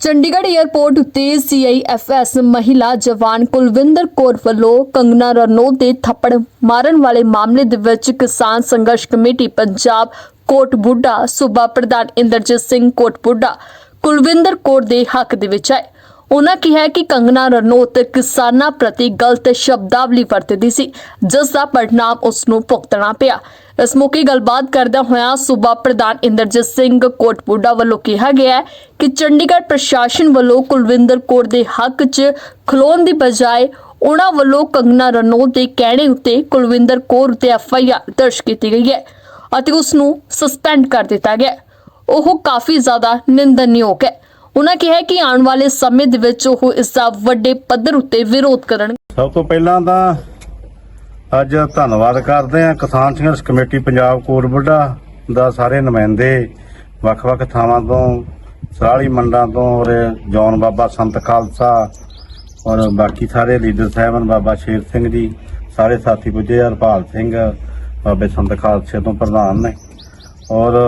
Chandigarh airport ਉੱਤੇ ਸੀਆਈਐਫਐਸ ਮਹਿਲਾ ਜਵਾਨ ਕੁਲਵਿੰਦਰ ਕੌਰ ਵੱਲੋਂ ਕੰਗਨਾ ਰਣੌਤ ਦੇ ਥੱਪੜ ਮਾਰਨ ਵਾਲੇ ਮਾਮਲੇ ਦੇ ਵਿੱਚ ਕਿਸਾਨ ਸੰਘਰਸ਼ ਕਮੇਟੀ ਪੰਜਾਬ ਕੋਟਬੁੱਢਾ ਸੂਬਾ ਪ੍ਰਧਾਨ ਇੰਦਰਜੀਤ ਸਿੰਘ ਕੋਟਬੁੱਢਾ ਕੁਲਵਿੰਦਰ ਕੌਰ ਦੇ ਹੱਕ ਦੇ ਵਿੱਚ ਆਏ। ਉਹਨਾਂ ਕਿਹਾ ਕਿ ਕੰਗਨਾ ਰਣੌਤ ਕਿਸਾਨਾਂ ਪ੍ਰਤੀ ਗਲਤ ਸ਼ਬਦਾਵਲੀ ਵਰਤਦੀ ਸੀ, ਜਿਸ ਦਾ ਪਰਿਣਾਮ ਉਸ ਨੂੰ ਭੁਗਤਣਾ ਪਿਆ। ਇਸ ਮੌਕੇ ਗੱਲਬਾਤ ਕਰਦਿਆਂ ਹੋਇਆ ਸੂਬਾ ਪ੍ਰਧਾਨ ਇੰਦਰਜੀਤ ਸਿੰਘ ਕੋਟਪੂਡਾ ਵੱਲੋਂ ਕਿਹਾ ਗਿਆ ਕਿ ਚੰਡੀਗੜ੍ਹ ਪ੍ਰਸ਼ਾਸਨ ਵੱਲੋਂ ਕੁਲਵਿੰਦਰ ਕੌਰ ਦੇ ਹੱਕ 'ਚ ਖਲੋਣ ਦੀ ਬਜਾਏ ਉਹਨਾਂ ਵੱਲੋਂ ਕੰਗਨਾ ਰਣੌਤ ਦੇ ਕਹਿਣੇ ਉੱਤੇ ਕੁਲਵਿੰਦਰ ਕੌਰ ਉੱਤੇ ਐਫਆਈਆਰ ਦਰਜ ਕੀਤੀ ਗਈ ਹੈ ਅਤੇ ਉਸ ਨੂੰ ਸਸਪੈਂਡ ਕਰ ਦਿੱਤਾ ਗਿਆ ਉਹ ਕਾਫੀ ਜ਼ਿਆਦਾ ਨਿੰਦਨਯੋਗ ਹੈ। ਉਹਨਾਂ ਕਿਹਾ ਕਿ ਆਉਣ ਵਾਲੇ ਸਮੇਂ ਦੇ ਵਿੱਚ ਉਹ ਇਸ ਦਾ ਵੱਡੇ ਪੱਧਰ ਉੱਤੇ ਵਿਰੋਧ ਕਰਨ ਸਭ ਤੋਂ ਪਹਿਲਾਂ ਤਾਂ ਅੱਜ ਧੰਨਵਾਦ ਕਰਦੇ ਹਾਂ ਕਿਸਾਨ ਸੰਘਰਸ਼ ਕਮੇਟੀ ਪੰਜਾਬ ਕੋਟ ਬੁੱਢਾ ਦਾ ਸਾਰੇ ਨੁਮਾਇੰਦੇ ਵੱਖ-ਵੱਖ ਥਾਵਾਂ ਤੋਂ ਸਰਾਲੀ ਮੰਡਾਂ ਤੋਂ ਔਰ ਜੌਨ ਬਾਬਾ ਸੰਤ ਖਾਲਸਾ ਔਰ ਬਾਕੀ ਸਾਰੇ ਲੀਡਰ ਸਾਹਿਬਾਨ ਬਾਬਾ ਸ਼ੇਰ ਸਿੰਘ ਜੀ, ਸਾਰੇ ਸਾਥੀ ਪੁੱਜੇ ਹਰਪਾਲ ਸਿੰਘ, ਬਾਬੇ ਸੰਤ ਖਾਲਸੇ ਤੋਂ ਪ੍ਰਧਾਨ ਨੇ। ਔਰ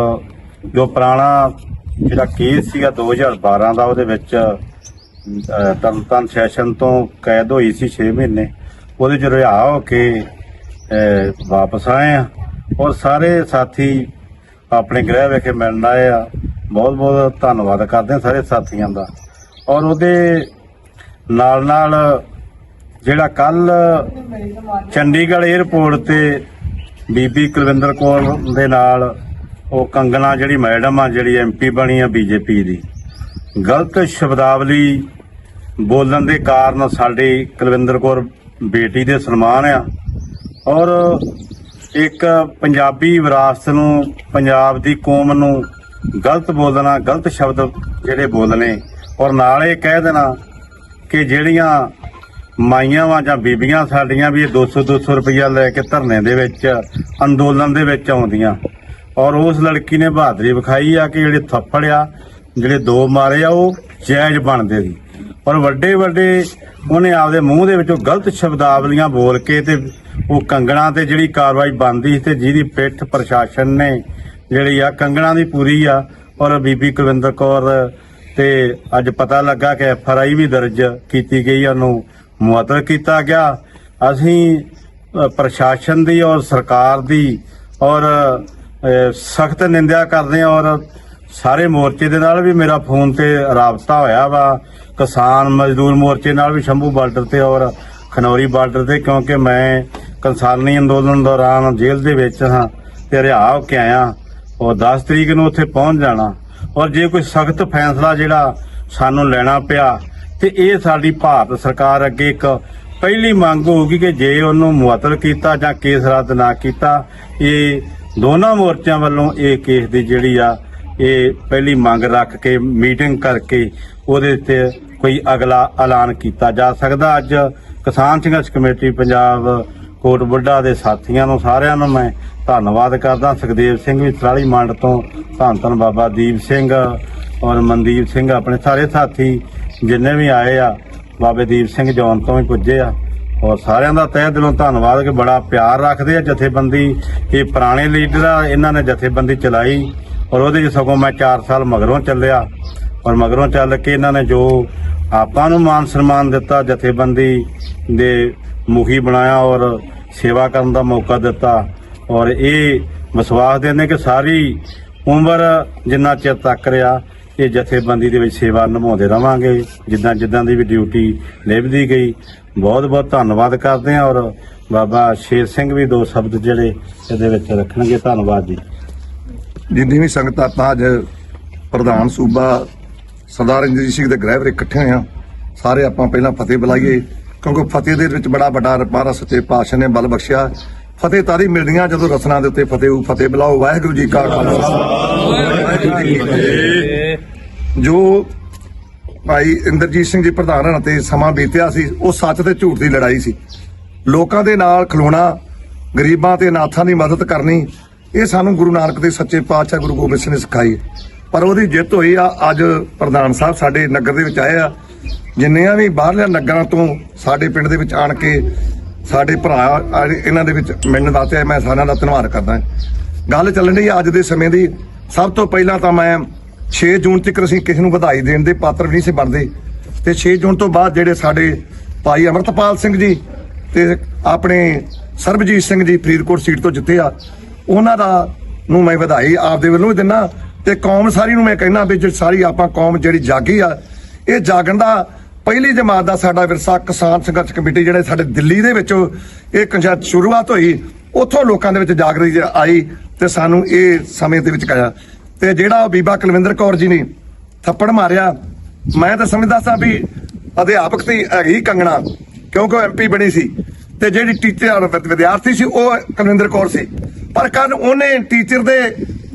ਜੋ ਪੁਰਾਣਾ ਜਿਹੜਾ ਕੇਸ ਸੀਗਾ 2012 ਦਾ ਉਹਦੇ ਵਿੱਚ ਅਹ, ਤਰਨਤਾਰਨ ਸੈਸ਼ਨ ਤੋਂ ਕੈਦ ਹੋਈ ਸੀ 6 ਮਹੀਨੇ। ਉਹਦੇ ਚ ਰਿਹਾ ਹੋ ਕੇ ਵਾਪਸ ਆਏ ਆ। ਔਰ ਸਾਰੇ ਸਾਥੀ ਆਪਣੇ ਗ੍ਰਹਿ ਵਿਖੇ ਮਿਲਣ ਆਏ ਆ। ਬਹੁਤ ਬਹੁਤ ਧੰਨਵਾਦ ਕਰਦੇ ਹਾਂ ਸਾਰੇ ਸਾਥੀਆਂ ਦਾ। ਔਰ ਉਹਦੇ ਨਾਲ ਨਾਲ ਜਿਹੜਾ ਕੱਲ ਚੰਡੀਗੜ੍ਹ 에ਅਰਪੋਰਟ ਤੇ ਬੀਬੀ ਕੁਲਵਿੰਦਰ ਕੌਰ ਦੇ ਨਾਲ ਉਹ ਕੰਗਣਾ ਜਿਹੜੀ ਮੈਡਮ ਆ, ਜਿਹੜੀ ਐਮਪੀ ਬਣੀ ਆ ਬੀਜੇਪੀ ਦੀ। ਗਲਤ ਸ਼ਬਦਾਵਲੀ ਬੋਲਣ ਦੇ ਕਾਰਨ ਸਾਡੀ ਕੁਲਵਿੰਦਰ ਕੌਰ ਬੇਟੀ ਦੇ ਸਨਮਾਨ ਆ। ਔਰ ਇੱਕ ਪੰਜਾਬੀ ਵਿਰਾਸਤ ਨੂੰ, ਪੰਜਾਬ ਦੀ ਕੌਮ ਨੂੰ ਗਲਤ ਬੋਲਣਾ, ਗਲਤ ਸ਼ਬਦ ਜਿਹੜੇ ਬੋਲਣੇ, ਔਰ ਨਾਲ ਇਹ ਕਹਿ ਦੇਣਾ ਕਿ ਜਿਹੜੀਆਂ ਮਾਈਆਂ ਵਾਂ ਜਾਂ ਬੀਬੀਆਂ ਸਾਡੀਆਂ ਵੀ ਇਹ 200 200 ਰੁਪਈਆ ਲੈ ਕੇ ਧਰਨੇ ਦੇ ਵਿੱਚ, ਅੰਦੋਲਨ ਦੇ ਵਿੱਚ ਆਉਂਦੀਆਂ ਔਰ ਉਸ ਲੜਕੀ ਨੇ ਬਹਾਦਰੀ ਵਿਖਾਈ ਆ ਕਿ ਜਿਹੜੇ ਥੱਪੜ ਆ, ਜਿਹੜੇ ਦੋ ਮਾਰੇ ਆ, ਉਹ ਜਾਇਜ਼ ਬਣਦੇ ਸੀ। ਔਰ ਵੱਡੇ ਵੱਡੇ ਉਹਨੇ ਆਪਦੇ ਮੂੰਹ ਦੇ ਵਿੱਚੋਂ ਗਲਤ ਸ਼ਬਦਾਵਲੀਆਂ ਬੋਲ ਕੇ ਤੇ ਉਹ ਕੰਗਣਾ ਤੇ ਜਿਹੜੀ ਕਾਰਵਾਈ ਬਣਦੀ ਸੀ ਤੇ ਜਿਹਦੀ ਪਿੱਠ ਪ੍ਰਸ਼ਾਸਨ ਨੇ ਜਿਹੜੀ ਆ, ਕੰਗਣਾ ਦੀ ਪੂਰੀ ਆ, ਔਰ ਬੀਬੀ ਕੁਲਵਿੰਦਰ ਕੌਰ ਤੇ ਅੱਜ ਪਤਾ ਲੱਗਾ ਕਿ ਐਫ ਆਰ ਆਈ ਵੀ ਦਰਜ ਕੀਤੀ ਗਈ ਉਹਨੂੰ ਮੁਅੱਤਲ ਕੀਤਾ ਗਿਆ। ਅਸੀਂ ਪ੍ਰਸ਼ਾਸਨ ਦੀ ਔਰ ਸਰਕਾਰ ਦੀ ਔਰ ਸਖਤ ਨਿੰਦਿਆ ਕਰਦੇ ਹਾਂ ਔਰ ਸਾਰੇ ਮੋਰਚੇ ਦੇ ਨਾਲ ਵੀ ਮੇਰਾ ਫੋਨ ਤੇ ਰਾਬਤਾ ਹੋਇਆ ਵਾ। ਕਿਸਾਨ ਮਜ਼ਦੂਰ ਮੋਰਚੇ ਨਾਲ ਵੀ ਸ਼ੰਭੂ ਬਾਰਡਰ ਤੇ ਔਰ ਖਨੌਰੀ ਬਾਰਡਰ ਤੇ, ਕਿਉਂਕਿ ਮੈਂ ਕਿਸਾਨੀ ਅੰਦੋਲਨ ਦੌਰਾਨ ਜੇਲ੍ਹ ਦੇ ਵਿੱਚ ਹਾਂ ਤੇ ਰਿਹਾ ਹੋ ਕੇ ਆਇਆ। ਔਰ 10 ਤਰੀਕ ਨੂੰ ਉੱਥੇ ਪਹੁੰਚ ਜਾਣਾ। ਔਰ ਜੇ ਕੋਈ ਸਖਤ ਫੈਸਲਾ ਜਿਹੜਾ ਸਾਨੂੰ ਲੈਣਾ ਪਿਆ, ਤੇ ਇਹ ਸਾਡੀ ਭਾਰਤ ਸਰਕਾਰ ਅੱਗੇ ਇੱਕ ਪਹਿਲੀ ਮੰਗ ਹੋਊਗੀ ਕਿ ਜੇ ਉਹਨੂੰ ਮੁਅੱਤਲ ਕੀਤਾ ਜਾਂ ਕੇਸ ਰੱਦ ਨਾ ਕੀਤਾ, ਇਹ ਦੋਨਾਂ ਮੋਰਚਿਆਂ ਵੱਲੋਂ ਇਹ ਕੇਸ ਦੀ ਜਿਹੜੀ ਆ, ਇਹ ਪਹਿਲੀ ਮੰਗ ਰੱਖ ਕੇ, ਮੀਟਿੰਗ ਕਰਕੇ ਉਹਦੇ ਤੇ ਕੋਈ ਅਗਲਾ ਐਲਾਨ ਕੀਤਾ ਜਾ ਸਕਦਾ। ਅੱਜ ਕਿਸਾਨ ਸੰਘਰਸ਼ ਕਮੇਟੀ ਪੰਜਾਬ ਕੋਟ ਬੁੱਢਾ ਦੇ ਸਾਥੀਆਂ ਨੂੰ ਸਾਰਿਆਂ ਨੂੰ ਮੈਂ ਧੰਨਵਾਦ ਕਰਦਾ। ਸੁਖਦੇਵ ਸਿੰਘ ਵੀ ਸਰਾਲੀ ਮੰਡ ਤੋਂ ਧੰਨ ਧੰਨ ਬਾਬਾ ਦੀਪ ਸਿੰਘ ਔਰ ਮਨਦੀਪ ਸਿੰਘ, ਆਪਣੇ ਸਾਰੇ ਸਾਥੀ ਜਿੰਨੇ ਵੀ ਆਏ ਆ, ਬਾਬੇ ਦੀਪ ਸਿੰਘ ਜੌਨ ਤੋਂ ਵੀ ਪੁੱਜੇ ਆ। ਔਰ ਸਾਰਿਆਂ ਦਾ ਤਹਿ ਦਿਲੋਂ ਧੰਨਵਾਦ ਕਿ ਬੜਾ ਪਿਆਰ ਰੱਖਦੇ ਆ ਜਥੇਬੰਦੀ, ਇਹ ਪੁਰਾਣੇ ਲੀਡਰ ਆ, ਇਹਨਾਂ ਨੇ ਜਥੇਬੰਦੀ ਚਲਾਈ ਔਰ ਉਹਦੇ 'ਚ ਸਗੋਂ ਮੈਂ 4 ਸਾਲ ਮਗਰੋਂ ਚੱਲਿਆ ਔਰ ਮਗਰੋਂ ਚੱਲ ਕੇ ਇਹਨਾਂ ਨੇ ਜੋ ਆਪਾਂ ਨੂੰ ਮਾਨ ਸਨਮਾਨ ਦਿੱਤਾ, ਜਥੇਬੰਦੀ ਦੇ ਮੁਖੀ ਬਣਾਇਆ ਔਰ ਸੇਵਾ ਕਰਨ ਦਾ ਮੌਕਾ ਦਿੱਤਾ ਔਰ ਇਹ ਵਿਸ਼ਵਾਸ ਦਿੰਦੇ ਕਿ ਸਾਰੀ ਉਮਰ ਜਿੰਨਾ ਚਿਰ ਤੱਕ ਰਿਹਾ ਇਹ ਜਥੇਬੰਦੀ ਦੇ ਵਿੱਚ ਸੇਵਾ ਨਿਭਾਉਂਦੇ ਰਵਾਂਗੇ। ਜਿੱਦਾਂ ਜਿੱਦਾਂ ਦੀ ਵੀ ਡਿਊਟੀ ਨਿਭਦੀ ਗਈ, ਬਹੁਤ ਬਹੁਤ ਧੰਨਵਾਦ ਕਰਦੇ ਹਾਂ ਔਰ ਬਾਬਾ ਸ਼ੇਰ ਸਿੰਘ ਵੀ ਦੋ ਸ਼ਬਦ ਜਿਹੜੇ ਇਹਦੇ ਵਿੱਚ ਰੱਖਣਗੇ। ਧੰਨਵਾਦ ਜੀ। ਜਿੰਨੀ ਵੀ ਸੰਗਤ ਆਪਾਂ ਅੱਜ ਪ੍ਰਧਾਨ ਸੂਬਾ ਸਰਦਾਰ ਰਣਜੀਤ ਸਿੰਘ ਦੇ ਗ੍ਰਹਿ ਵਿੱਚ ਇਕੱਠੇ ਹੋਏ ਆ ਸਾਰੇ ਆਪਾਂ ਪਹਿਲਾਂ ਫਤਿਹ ਬੁਲਾਈਏ, ਕਿਉਂਕਿ ਫਤਿਹ ਦੇ ਵਿੱਚ ਬੜਾ ਵੱਡਾ ਰਪਾਰਾ ਸੱਚੇ ਪਾਤਸ਼ਾਹ ਨੇ ਬਲ ਬਖਸ਼ਿਆ। ਫਤਿਹ ਤਾਰੀ ਮਿਲਦੀਆਂ ਜਦੋਂ ਰਸਨਾ ਦੇ ਉੱਤੇ ਫਤਿਹ ਉਹ ਫਤਿਹ ਬੁਲਾਓ। ਵਾਹਿਗੁਰੂ ਜੀ ਕਾ ਖਾਲਸਾ। ਜੀ ਕੀ ਫਤਿਹ ਜੋ ਭਾਈ ਇੰਦਰਜੀਤ ਸਿੰਘ ਜੀ ਪ੍ਰਧਾਨ ਹਨ ਤੇ ਸਮਾਂ ਬੀਤਿਆ ਸੀ ਉਹ ਸੱਚ ਤੇ ਝੂਠ ਦੀ ਲੜਾਈ ਸੀ। ਲੋਕਾਂ ਦੇ ਨਾਲ ਖਲੋਣਾ ਗਰੀਬਾਂ ਤੇ ਅਨਾਥਾਂ ਦੀ ਮਦਦ ਕਰਨੀ ਇਹ ਸਾਨੂੰ ਗੁਰੂ ਨਾਨਕ ਦੇ ਸੱਚੇ ਪਾਤਸ਼ਾਹ ਗੁਰੂ ਗੋਬਿੰਦ ਸਿੰਘ ਨੇ ਸਿਖਾਈ ਪਰ ਉਹਦੀ ਜਿੱਤ ਹੋਈ ਆ ਅੱਜ ਪ੍ਰਧਾਨ ਸਾਹਿਬ ਸਾਡੇ ਨਗਰ ਦੇ ਵਿੱਚ ਆਏ ਆ। ਜਿੰਨੀਆਂ ਵੀ ਬਾਹਰਲੇ ਨਗਰਾਂ ਤੋਂ ਸਾਡੇ ਪਿੰਡ ਦੇ ਵਿੱਚ ਆਣ ਕੇ ਸਾਡੇ ਭਰਾ ਇਹਨਾਂ ਦੇ ਵਿੱਚ ਮਿਲਣ ਵਾਸਤੇ ਆਏ, ਮੈਂ ਸਾਰਿਆਂ ਦਾ ਧੰਨਵਾਦ ਕਰਦਾ ਗੱਲ ਚੱਲਣ ਦੀ ਅੱਜ ਦੇ ਸਮੇਂ ਦੀ। ਸਭ ਤੋਂ ਪਹਿਲਾਂ ਤਾਂ ਮੈਂ 6 ਜੂਨ ਤੱਕ ਅਸੀਂ ਕਿਸੇ ਨੂੰ ਵਧਾਈ ਦੇਣ ਦੇ ਪਾਤਰ ਵੀ ਨਹੀਂ ਸੀ ਬਣਦੇ। ਤੇ 6 ਜੂਨ ਤੋਂ ਬਾਅਦ ਜਿਹੜੇ ਸਾਡੇ ਭਾਈ ਅਮਰਤਪਾਲ ਸਿੰਘ ਜੀ ਤੇ ਆਪਣੇ ਸਰਬਜੀਤ ਸਿੰਘ ਜੀ ਫਰੀਦਕੋਟ ਸੀਟ ਤੋਂ ਜਿੱਤੇ ਆ, ਉਹਨਾਂ ਦਾ ਨੂੰ ਮੈਂ ਵਧਾਈ ਆਪਦੇ ਵੱਲੋਂ ਵੀ ਦਿੰਦਾ ਤੇ ਕੌਮ ਸਾਰੀ ਨੂੰ ਮੈਂ ਕਹਿਣਾ ਵੀ ਜਿਹੜੀ ਸਾਰੀ ਆਪਾਂ ਕੌਮ ਜਿਹੜੀ ਜਾਗੀ ਆ, ਇਹ ਜਾਗਣ ਦਾ ਪਹਿਲੀ ਜਮਾਤ ਦਾ ਸਾਡਾ ਵਿਰਸਾ ਕਿਸਾਨ ਸੰਘਰਸ਼ ਕਮੇਟੀ ਜਿਹੜੇ ਸਾਡੇ ਦਿੱਲੀ ਦੇ ਵਿੱਚ ਇਹ ਕੰਜਾ ਸ਼ੁਰੂਆਤ ਹੋਈ, ਉੱਥੋਂ ਲੋਕਾਂ ਦੇ ਵਿੱਚ ਜਾਗਰਤੀ ਆਈ। ਤੇ ਸਾਨੂੰ ਇਹ ਸਮੇਂ ਦੇ ਵਿੱਚ ਕਾਇਆ। ਤੇ ਜਿਹੜਾ ਬੀਬਾ ਕੁਲਵਿੰਦਰ ਕੌਰ ਜੀ ਨੇ ਥੱਪੜ ਮਾਰਿਆ, ਮੈਂ ਤਾਂ ਸਮਝਦਾ ਸਾਂ ਵੀ ਅਧਿਆਪਕ ਤੇ ਹੈਗੀ ਕੰਗਣਾ, ਕਿਉਂਕਿ ਉਹ ਐਮਪੀ ਬਣੀ ਸੀ। ਤੇ ਜਿਹੜੀ ਟੀਚਰ ਵਿਦਿਆਰਥੀ ਸੀ, ਉਹ ਕੁਲਵਿੰਦਰ ਕੌਰ ਸੀ। ਪਰ ਕੱਲ ਉਹਨੇ ਟੀਚਰ ਦੇ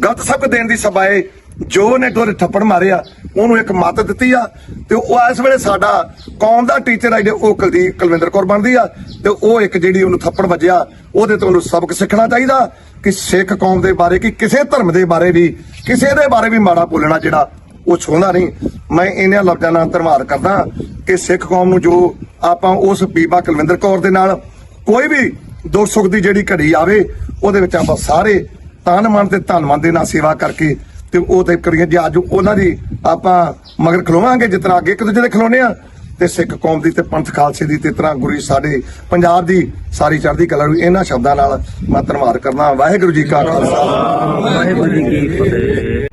ਗਲਤ ਸਬਕ ਦੇਣ ਦੀ ਸਬਾਏ ਜੋ ਉਹਨੇ ਦੋਰੇ ਥੱਪੜ ਮਾਰਿਆ ਉਹਨੂੰ ਇੱਕ ਮੱਤ ਦਿੱਤੀ ਆ ਤੇ ਉਹ ਇਸ ਵੇਲੇ ਸਾਡਾ ਕੌਮ ਦਾ ਟੀਚਰ ਆ ਜਿਹੜੇ ਉਹ ਕੁਲਦੀਪ ਕੁਲਵਿੰਦਰ ਕੌਰ ਬਣਦੀ ਆ ਤੇ ਉਹ ਇੱਕ ਜਿਹੜੀ ਉਹਨੂੰ ਥੱਪੜ ਵੱਜਿਆ, ਉਹਦੇ ਤੋਂ ਉਹਨੂੰ ਸਬਕ ਸਿੱਖਣਾ ਚਾਹੀਦਾ ਕਿ ਸਿੱਖ ਕੌਮ ਦੇ ਬਾਰੇ, ਕਿ ਕਿਸੇ ਧਰਮ ਦੇ ਬਾਰੇ ਵੀ, ਕਿਸੇ ਦੇ ਬਾਰੇ ਵੀ ਮਾੜਾ ਬੋਲਣਾ ਜਿਹੜਾ ਉਹ ਛੋਂਦਾ ਨਹੀਂ। ਮੈਂ ਇਹਨਾਂ ਲਫ਼ਜ਼ਾਂ ਨਾਲ ਧੰਨਵਾਦ ਕਰਦਾ ਕਿ ਸਿੱਖ ਕੌਮ ਨੂੰ ਜੋ ਆਪਾਂ ਉਸ ਬੀਬਾ ਕੁਲਵਿੰਦਰ ਕੌਰ ਦੇ ਨਾਲ ਕੋਈ ਵੀ ਦੁੱਖ ਸੁੱਖ ਦੀ ਜਿਹੜੀ ਘੜੀ ਆਵੇ, ਉਹਦੇ ਵਿੱਚ ਆਪਾਂ ਸਾਰੇ ਤਨ ਮਨ ਤੇ ਧਨ ਮਨ ਦੇ ਨਾਲ ਸੇਵਾ ਕਰਕੇ ਤੇ ਉਹ ਤੇ ਕਰੀਏ ਜੇ ਅੱਜ ਉਹਨਾਂ ਦੀ ਆਪਾਂ ਮਗਰ ਖਲੋਵਾਂਗੇ ਜਿਤਨਾ ਅੱਗੇ ਇੱਕ ਦੂਜੇ ਦੇ ਖਲੋਨੇ ਆ। ਤੇ ਸਿੱਖ ਕੌਮ ਦੀ ਤੇ ਪੰਥ ਖਾਲਸੇ ਦੀ ਤੇ ਤਰ੍ਹਾਂ ਗੁਰੂ ਸਾਡੇ ਪੰਜਾਬ ਦੀ ਸਾਰੀ ਚੜ੍ਹਦੀ ਕਲਾ ਨੂੰ ਇਹਨਾਂ ਸ਼ਬਦਾਂ ਨਾਲ ਮੈਂ ਧੰਨਵਾਦ ਕਰਦਾ ਵਾਹਿਗੁਰੂ ਜੀ ਕਾ ਖਾਲਸਾ। ਵਾਹਿਗੁਰੂ ਜੀ ਕੀ ਫਤਿਹ।